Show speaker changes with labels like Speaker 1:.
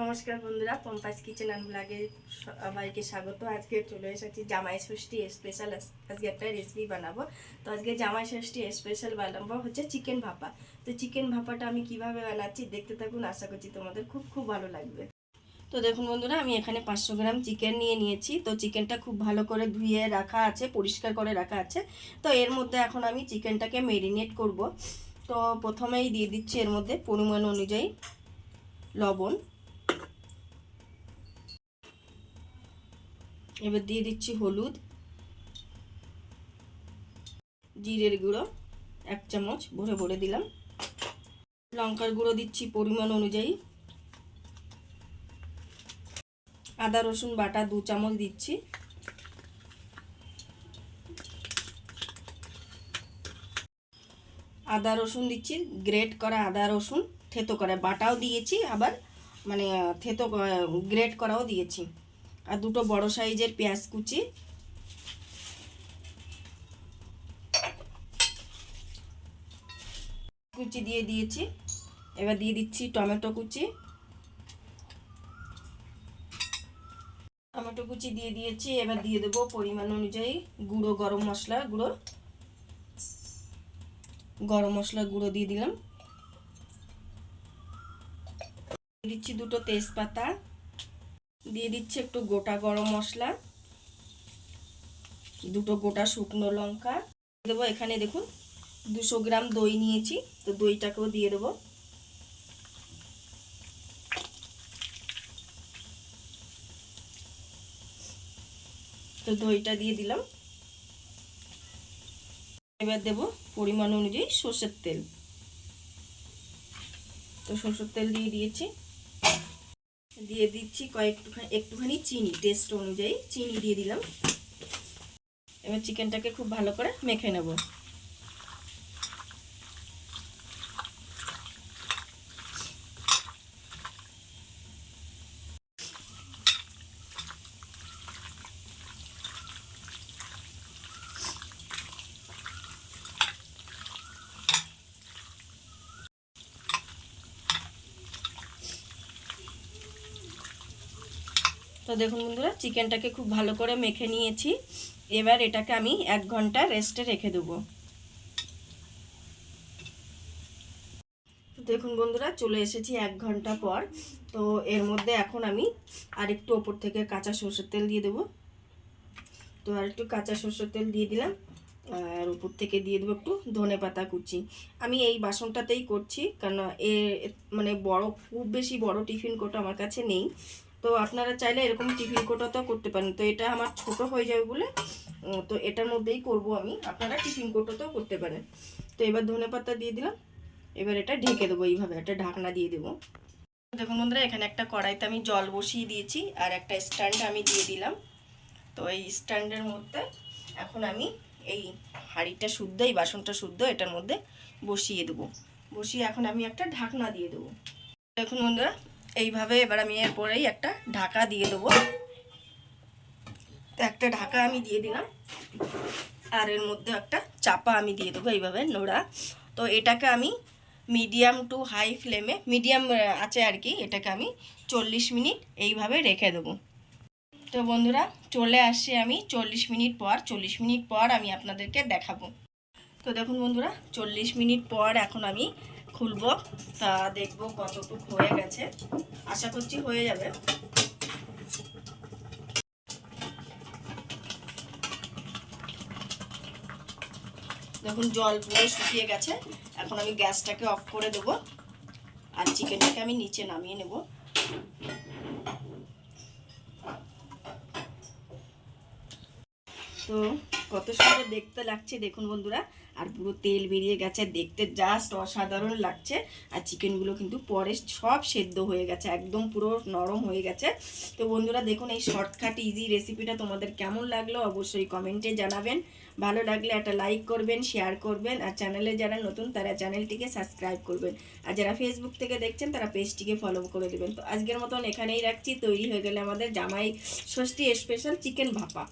Speaker 1: নমস্কার বন্ধুরা, পম্পাস kitchen and ব্লগে সবাইকে স্বাগত। আজকে চলে এসেছি জামাই ষষ্ঠী স্পেশাল আজকে একটা রেসিপি বানাবো। তো আজকে জামাই ষষ্ঠী স্পেশাল বানাবো হচ্ছে চিকেন ভাপা। তো চিকেন ভাপাটা আমি কীভাবে বানাচ্ছি দেখতে থাকুন, আশা করছি তোমাদের খুব খুব ভালো লাগবে। তো দেখুন বন্ধুরা, আমি এখানে পাঁচশো গ্রাম চিকেন নিয়ে নিয়েছি। তো চিকেনটা খুব ভালো করে ধুয়ে রাখা আছে, পরিষ্কার করে রাখা আছে। তো এর মধ্যে এখন আমি চিকেনটাকে মেরিনেট করব। তো প্রথমেই দিয়ে দিচ্ছি এর মধ্যে পরিমাণ অনুযায়ী লবণ। এবার দিয়ে দিচ্ছি হলুদ, জিরের গুঁড়ো, এক চামচ ভরে ভরে দিলাম। লঙ্কার গুঁড়ো দিচ্ছি পরিমাণ অনুযায়ী। আদা, রসুন বাটা দু চামচ দিচ্ছি। আদা, রসুন দিচ্ছি, গ্রেট করা আদা, রসুন, থেতো করা বাটাও দিয়েছি, আবার মানে থেতো গ্রেট করাও দিয়েছি। আর দুটো বড় সাইজের পেঁয়াজ কুচি। কুচি দিয়ে দিয়েছি। এবার দিয়ে দিচ্ছি টমেটো কুচি। টমেটো কুচি দিয়ে দিয়েছি। এবার দিয়ে দেবো পরিমাণ অনুযায়ী গুঁড়ো গরম মশলা গুঁড়ো। গরম মশলা গুঁড়ো দিয়ে দিলাম। দিচ্ছি দুটো তেজপাতা। দিয়ে দিচ্ছি একটু গোটা গরম মশলা, দুটো গোটা শুকনো লঙ্কা। দেবো এখানে দেখুন, দুশো গ্রাম দই নিয়েছি, তো দইটাকেও দিয়ে দেবো। তো দইটা দিয়ে দিলাম। এবার দেব পরিমাণ অনুযায়ী সর্ষের তেল। তো সর্ষের তেল দিয়ে দিয়েছি। দিয়ে দিচ্ছি কয়েকটুখানি, একটুখানি চিনি টেস্ট অনুযায়ী চিনি দিয়ে দিলাম। এবার চিকেনটাকে খুব ভালো করে মেখে নেব। তো দেখুন বন্ধুরা, চিকেনটাকে খুব ভালো করে মেখে নিয়েছি। এবার এটাকে আমি এক ঘণ্টা রেস্টে রেখে দেবো। দেখুন বন্ধুরা, চলে এসেছি এক ঘণ্টা পর। তো এর মধ্যে এখন আমি আরেকটু ওপর থেকে কাঁচা সর্ষের তেল দিয়ে দেবো। তো আর একটু কাঁচা সর্ষের তেল দিয়ে দিলাম। আর উপর থেকে দিয়ে দেবো একটু ধনে পাতা কুচি। আমি এই বাসনটাতেই করছি, কারণ এ মানে বড়, খুব বেশি বড় টিফিন কোটা আমার কাছে নেই। তো আপনারা চাইলে এরকম টিফিন কোটাতেও করতে পারেন। তো এটা আমার ছোট হয়ে যাবে বলে তো এটার মধ্যেই করব আমি। আপনারা টিফিন কোটাতেও করতে পারেন। তো এবার ধনে পাতা দিয়ে দিলাম। এবার এটা ঢেকে দেবো এইভাবে, একটা ঢাকনা দিয়ে দেবো। দেখুন বন্ধুরা, এখানে একটা কড়াইতে আমি জল বসিয়ে দিয়েছি আর একটা স্ট্যান্ড আমি দিয়ে দিলাম। তো এই স্ট্যান্ডের মধ্যে এখন আমি এই হাঁড়িটা শুদ্ধ, এই বাসনটা শুদ্ধ এটার মধ্যে বসিয়ে দেবো। বসিয়ে এখন আমি একটা ঢাকনা দিয়ে দেবো। দেখুন বন্ধুরা এইভাবে এবার আমি এরপরেই একটা ঢাকা দিয়ে দেবো। একটা ঢাকা আমি দিয়ে দিলাম। আর এর মধ্যে একটা চাপা আমি দিয়ে দেবো এইভাবে নোড়া। তো এটাকে আমি medium to high flame, medium আছে আর কি, এটাকে আমি চল্লিশ মিনিট এইভাবে রেখে দেবো। তো বন্ধুরা, চলে আসছি আমি চল্লিশ মিনিট পর, চল্লিশ মিনিট পর আমি আপনাদেরকে দেখাবো। তো দেখুন বন্ধুরা, চল্লিশ মিনিট পর এখন আমি খুলবো, তা দেখব কতটুকু হয়ে গেছে। আশা করছি হয়ে যাবে। দেখুন, জল পুরো শুকিয়ে গেছে। এখন আমি গ্যাসটাকে অফ করে দেব আর চিকেনটাকে আমি নিচে নামিয়ে নেব। তো কত সুন্দর দেখতে লাগছে, দেখুন বন্ধুরা। আর পুরো তেল বেরিয়ে গেছে, দেখতে জাস্ট অসাধারণ লাগছে। আর চিকেনগুলো কিন্তু পরে সব সেদ্ধ হয়ে গেছে, একদম পুরো নরম হয়ে গেছে। তো বন্ধুরা, দেখুন এই শর্টকাট ইজি রেসিপিটা তোমাদের কেমন লাগল অবশ্যই কমেন্টে জানাবেন। ভালো লাগলে একটা লাইক করবেন শেয়ার করবেন, আর চ্যানেলে যারা নতুন, তারা চ্যানেলটিকে সাবস্ক্রাইব করবেন। আর যারা ফেসবুক থেকে দেখছেন, তারা পেজটিকে ফলো করে দেবেন। তো আজকের মতন এখানেই রাখছি। তৈরি হয়ে গেলে আমাদের জামাই ষষ্ঠী স্পেশাল চিকেন ভাপা।